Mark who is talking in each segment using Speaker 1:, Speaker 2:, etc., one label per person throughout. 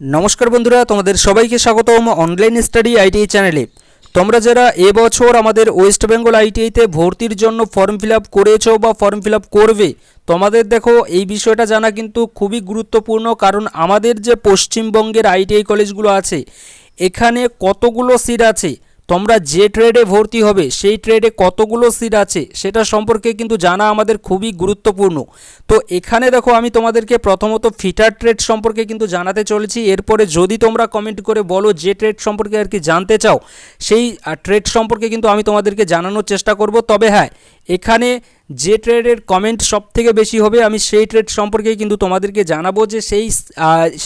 Speaker 1: নমস্কার বন্ধুরা, তোমাদের সবাইকে স্বাগতম অনলাইন স্টাডি আইটিআই চ্যানেলে তোমরা যারা এবছর আমাদের ওয়েস্ট বেঙ্গল আইটিআইতে ভর্তির জন্য ফর্ম ফিল আপ করেছ বা ফর্ম ফিল আপ করবে, তোমাদের দেখো, এই বিষয়টা জানা কিন্তু খুবই গুরুত্বপূর্ণ, কারণ আমাদের যে পশ্চিমবঙ্গের আইটিআই কলেজগুলো আছে, এখানে কতগুলো সিট আছে তোমরা যে ট্রেডে ভর্তি হবে, সেই ট্রেডে কতগুলো সিট আছে, সেটা সম্পর্কে কিন্তু জানা আমাদের খুবই গুরুত্বপূর্ণ। তো এখানে দেখো আমি তোমাদেরকে প্রথমত ফিটার ট্রেড সম্পর্কে কিন্তু জানাতে চলেছি। এরপরে যদি তোমরা কমেন্ট করে বলো যে ট্রেড সম্পর্কে আর কি জানতে চাও, সেই ট্রেড সম্পর্কে কিন্তু আমি তোমাদেরকে জানানোর চেষ্টা করব। তবে হ্যাঁ এখানে যে ট্রেডের কমেন্ট সব থেকে বেশি হবে, আমি সেই ট্রেড সম্পর্কে কিন্তু তোমাদেরকে জানাব যে সেই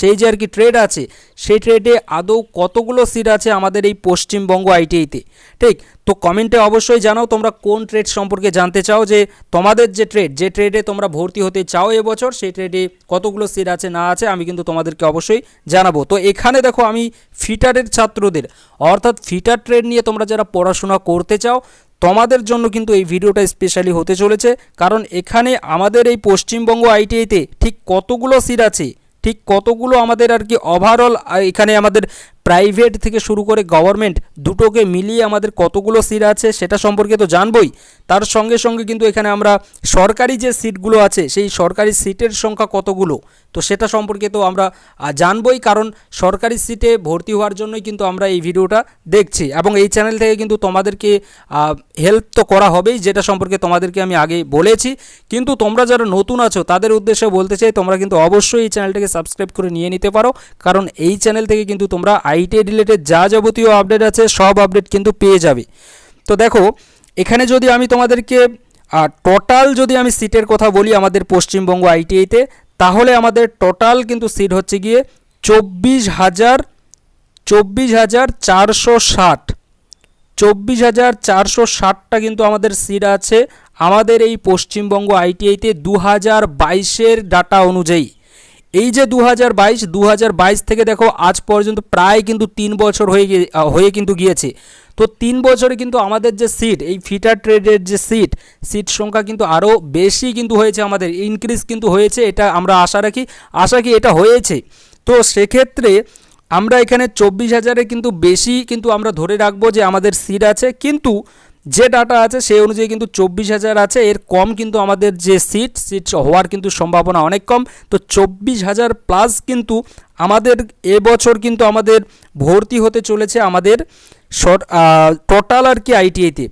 Speaker 1: সেই যে আর কি ট্রেড আছে, সেই ট্রেডে আদৌ কতগুলো সিট আছে আমাদের এই পশ্চিমবঙ্গ আইটিআইতে ঠিক? তো কমেন্টে অবশ্যই জানাও তোমরা কোন ট্রেড সম্পর্কে জানতে চাও যে তোমাদের যে ট্রেড যে ট্রেডে তোমরা ভর্তি হতে চাও এবছর, সেই ট্রেডে কতগুলো সিট আছে, না আছে, আমি কিন্তু তোমাদেরকে অবশ্যই জানাব। তো এখানে দেখো আমি ফিটারের ছাত্রদের, অর্থাৎ ফিটার ট্রেড নিয়ে তোমরা যারা পড়াশোনা করতে চাও তোমাদের জন্য কিন্তু এই ভিডিওটা স্পেশালি হতে চলেছে, কারণ এখানে আমাদের এই পশ্চিমবঙ্গ আইটিআইতে ঠিক কতগুলো সিট আছে, ঠিক কতগুলো আমাদের আর কি ওভারঅল এখানে আমাদের প্রাইভেট থেকে শুরু করে গভর্নমেন্ট দুটোকে মিলিয়ে আমাদের কতগুলো সিট আছে সেটা সম্পর্কে তো জানবই। তার সঙ্গে সঙ্গে কিন্তু এখানে আমরা সরকারি যে সিটগুলো আছে, সেই সরকারি সিটের সংখ্যা কতগুলো? তো সেটা সম্পর্কে তো আমরা জানবই, কারণ সরকারি সিটে ভর্তি হওয়ার জন্যই কিন্তু আমরা এই ভিডিওটা দেখছি। এবং এই চ্যানেল থেকে কিন্তু তোমাদেরকে হেল্প তো করা হবেই, যেটা সম্পর্কে তোমাদেরকে আমি আগে বলেছি। কিন্তু তোমরা যারা নতুন আছো, তাদের উদ্দেশ্যে বলতে চাই, তোমরা কিন্তু অবশ্যই এই চ্যানেলটাকে সাবস্ক্রাইব করে নিয়ে নিতে পারো। কারণ এই চ্যানেল থেকে কিন্তু তোমরা আইটি রিলেটেড যা যাবতীয় আপডেট আছে, সব আপডেট কিন্তু পেয়ে যাবে। তো দেখো, এখানে যদি আমি তোমাদেরকে টোটাল যদি আমি সিটের কথা বলি আমাদের পশ্চিমবঙ্গ আইটিআইতে তাহলে আমাদের টোটাল কিন্তু সিট হচ্ছে গিয়ে চব্বিশ হাজার চব্বিশ হাজার চারশো ষাট। চব্বিশ হাজার চারশো ষাটটা কিন্তু আমাদের সিট আছে আমাদের এই পশ্চিমবঙ্গ আইটিআইতে দু হাজার বাইশের ডাটা অনুযায়ী। এই যে দু হাজার বাইশ দু হাজার বাইশ থেকে দেখো, আজ পর্যন্ত প্রায় কিন্তু তিন বছর হয়ে গিয়ে হয়ে কিন্তু গিয়েছে। তো তিন বছরে কিন্তু আমাদের যে সিট এই ফিটার ট্রেডের যে সিট সিট সংখ্যা কিন্তু আরও বেশি কিন্তু হয়েছে আমাদের ইনক্রিজ কিন্তু হয়েছে, এটা আমরা আশা রাখি, আশা কি এটা হয়েছে। তো সেক্ষেত্রে আমরা এখানে চব্বিশ হাজারে কিন্তু বেশি কিন্তু আমরা ধরে রাখব যে আমাদের সিট আছে, কিন্তু যে ডাটা আছে সেই অনুযায়ী কিন্তু চব্বিশ হাজার আছে। এর কম কিন্তু আমাদের যে সিট সিট হওয়ার কিন্তু সম্ভাবনা অনেক কম। তো চব্বিশ হাজার প্লাস কিন্তু আমাদের এবছর কিন্তু আমাদের ভর্তি হতে চলেছে আমাদের শর্ট টোটাল আর কি আইটিআইতে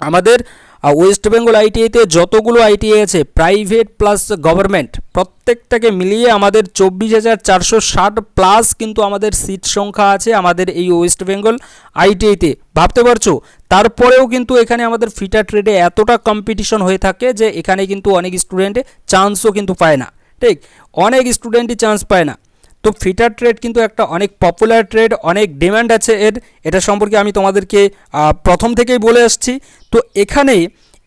Speaker 1: আমাদের আহ, ওয়েস্ট বেঙ্গল আইটিআইতে যতগুলো আইটিআই আছে প্রাইভেট প্লাস গভর্নমেন্ট প্রত্যেকটাকে মিলিয়ে আমাদের চব্বিশ হাজার চারশো ষাট প্লাস কিন্তু আমাদের সিট সংখ্যা আছে আমাদের এই ওয়েস্ট বেঙ্গল আইটিআইতে ভাবতে পারছ? তারপরেও কিন্তু এখানে আমাদের ফিটার ট্রেডে এতটা কম্পিটিশন হয়ে থাকে যে এখানে কিন্তু অনেক স্টুডেন্ট চান্সও কিন্তু পায় না। ঠিক? অনেক স্টুডেন্টই চান্স পায় না। তো ফিটার ট্রেড কিন্তু একটা অনেক পপুলার ট্রেড অনেক ডিমান্ড আছে এর। এটা সম্পর্কে আমি তোমাদেরকে প্রথম থেকেই বলে আসছি। তো এখানে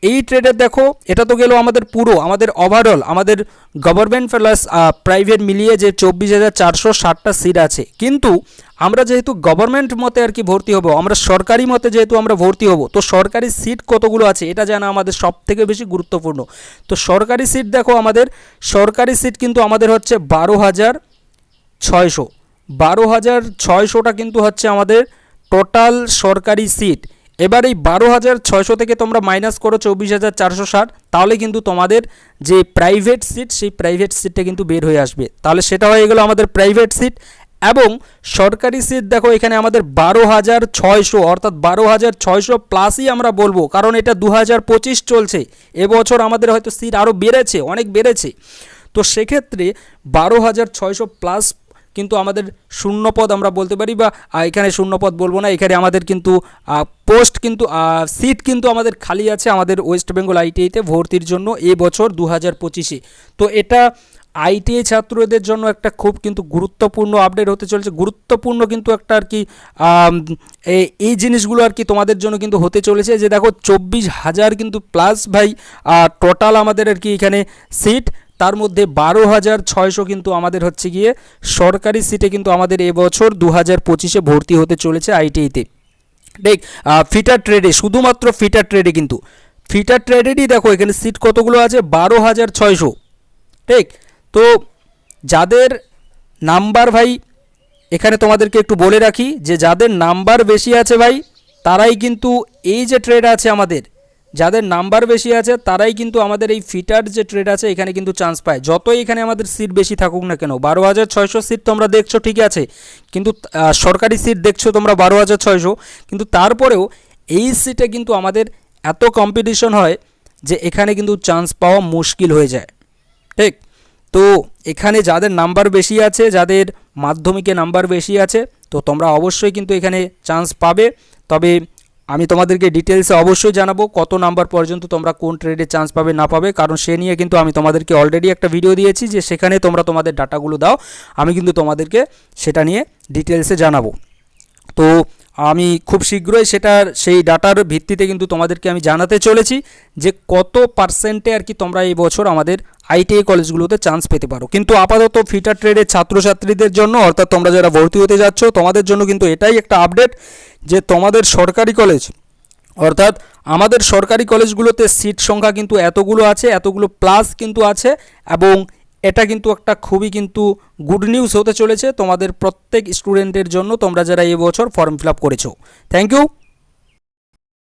Speaker 1: এই ট্রেডের দেখো, এটা তো গেল আমাদের পুরো, আমাদের ওভারঅল আমাদের গভর্নমেন্ট প্লাস প্রাইভেট মিলিয়ে যে চব্বিশ হাজার চারশো ষাটটা সিট আছে। কিন্তু আমরা যেহেতু গভর্নমেন্ট মতে আর কি ভর্তি হব, আমরা সরকারি মতে যেহেতু আমরা ভর্তি হব, তো সরকারি সিট কতগুলো আছে এটা জানা আমাদের সব থেকে বেশি গুরুত্বপূর্ণ। তো সরকারি সিট দেখো আমাদের, সরকারি সিট কিন্তু আমাদের হচ্ছে বারো হাজার ছয়শো। বারো হাজার ছয়শোটা কিন্তু হচ্ছে আমাদের টোটাল সরকারি সিট এবার এই বারো হাজার ছয়শো থেকে তোমরা মাইনাস করো চব্বিশ হাজার চারশো ষাট, তাহলে কিন্তু তোমাদের যে প্রাইভেট সিট সেই প্রাইভেট সিটটা কিন্তু বের হয়ে আসবে। তাহলে সেটা হয়ে গেলো আমাদের প্রাইভেট সিট এবং সরকারি সিট দেখো এখানে আমাদের বারো হাজার ছয়শো, অর্থাৎ বারো হাজার ছয়শো প্লাসই আমরা বলব, কারণ এটা দু হাজার পঁচিশ চলছে। এবছর আমাদের হয়তো সিট আরও বেড়েছে, অনেক বেড়েছে। তো সেক্ষেত্রে বারো হাজার ছয়শো প্লাস কিন্তু আমাদের শূন্যপদ আমরা বলতে পারি বা এখানে শূন্যপদ বলব না, এখানে আমাদের কিন্তু পোস্ট কিন্তু সিট কিন্তু আমাদের খালি আছে আমাদের ওয়েস্ট বেঙ্গল আইটিআইতে ভর্তির জন্য এই বছর দু হাজার পঁচিশে। তো এটা আইটিআই ছাত্রদের জন্য একটা খুব কিন্তু গুরুত্বপূর্ণ আপডেট হতে চলেছে। গুরুত্বপূর্ণ কিন্তু একটা আর কি এই জিনিসগুলো আর কি তোমাদের জন্য কিন্তু হতে চলেছে যে দেখো চব্বিশ হাজার কিন্তু প্লাস ভাই টোটাল আমাদের আর কি এখানে সিট তার মধ্যে বারো হাজার ছয়শো কিন্তু আমাদের হচ্ছে গিয়ে সরকারি সিটে কিন্তু আমাদের এবছর দু হাজার পঁচিশে ভর্তি হতে চলেছে আইটিআইতে। দেখ ফিটার ট্রেডে, শুধুমাত্র ফিটার ট্রেডে কিন্তু, ফিটার ট্রেডেরই দেখো এখানে সিট কতগুলো আছে? বারো হাজার ছয়শো। ঠিক তো যাদের নাম্বার ভাই, এখানে তোমাদেরকে একটু বলে রাখি যে যাদের নাম্বার বেশি আছে ভাই, তারাই কিন্তু এই যে ট্রেড আছে আমাদের যাদের নাম্বার বেশি আছে, তারাই কিন্তু আমাদের এই ফিটার যে ট্রেড আছে, এখানে কিন্তু চান্স পায়। যতই এখানে আমাদের সিট বেশি থাকুক না কেন, বারো হাজার ছয়শো সিট তোমরা দেখছ ঠিক আছে। কিন্তু সরকারি সিট দেখছ তোমরা বারো হাজার ছয়শো, কিন্তু তারপরেও এই সিটে কিন্তু আমাদের এত কম্পিটিশন হয় যে এখানে কিন্তু চান্স পাওয়া মুশকিল হয়ে যায়। ঠিক? তো এখানে যাদের নাম্বার বেশি আছে, যাদের মাধ্যমিকে নাম্বার বেশি আছে, তো তোমরা অবশ্যই কিন্তু এখানে চান্স পাবে। তবে আমি তোমাদেরকে ডিটেলসে অবশ্যই জানাব কত নাম্বার পর্যন্ত তোমরা কোন ট্রেডে চান্স পাবে, না পাবে। কারণ সে নিয়ে কিন্তু আমি তোমাদেরকে অলরেডি একটা ভিডিও দিয়েছি যে সেখানে তোমরা তোমাদের ডাটাগুলো দাও। আমি কিন্তু তোমাদেরকে সেটা নিয়ে ডিটেলসে জানাব। তো আমি খুব শীঘ্রই সেটার, সেই ডাটার ভিত্তিতে কিন্তু তোমাদেরকে আমি জানাতে চলেছি যে কত পার্সেন্টে আর কি তোমরা এই বছর আমাদের আইটিআই কলেজগুলোতে চান্স পেতে পারো। কিন্তু আপাতত ফিটার ট্রেডের ছাত্রছাত্রীদের জন্য, অর্থাৎ তোমরা যারা ভর্তি হতে যাচ্ছ, তোমাদের জন্য কিন্তু এটাই একটা আপডেট যে তোমাদের সরকারি কলেজ অর্থাৎ আমাদের সরকারি কলেজগুলোতে সিট সংখ্যা কিন্তু এতগুলো আছে, এতগুলো প্লাস কিন্তু আছে, এবং এটা কিন্তু একটা খুবই কিন্তু গুড নিউজ হতে চলেছে। তোমাদের প্রত্যেক স্টুডেন্টের জন্য তোমরা যারা এবছর ফর্ম ফিল আপ করেছ। Thank you